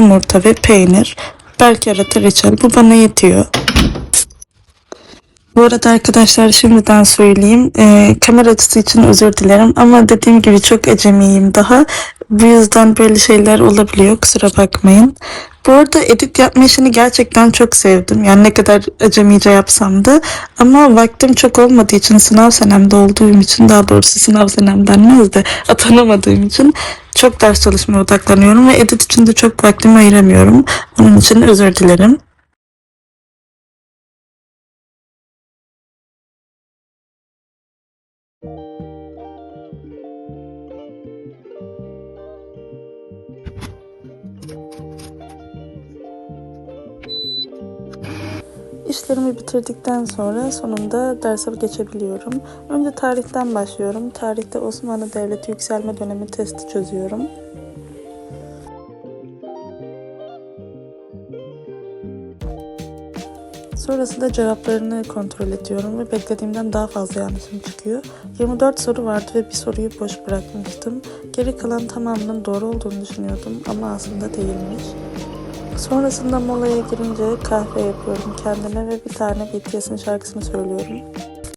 yumurta ve peynir. Belki arada reçel. Bu bana yetiyor. Bu arada arkadaşlar şimdiden söyleyeyim. Ee, kamera açısı için özür dilerim. Ama dediğim gibi çok acemiyim daha. Bu yüzden böyle şeyler olabiliyor. Kusura bakmayın. Bu arada edit yapma işini gerçekten çok sevdim. Yani ne kadar acemice yapsam da. Ama vaktim çok olmadığı için sınav senemde olduğum için daha doğrusu sınav senem denmez de atanamadığım için çok ders çalışmaya odaklanıyorum ve edit için de çok vaktimi ayıramıyorum. Onun için özür dilerim. İşlerimi bitirdikten sonra sonunda derse geçebiliyorum. Önce tarihten başlıyorum. Tarihte Osmanlı Devleti yükselme dönemi testi çözüyorum. Sonrasında cevaplarını kontrol ediyorum ve beklediğimden daha fazla yanlışım çıkıyor. 24 soru vardı ve bir soruyu boş bırakmıştım. Geri kalan tamamının doğru olduğunu düşünüyordum ama aslında değilmiş. Sonrasında molaya girince kahve yapıyorum kendime ve bir tane BTS'in şarkısını söylüyorum.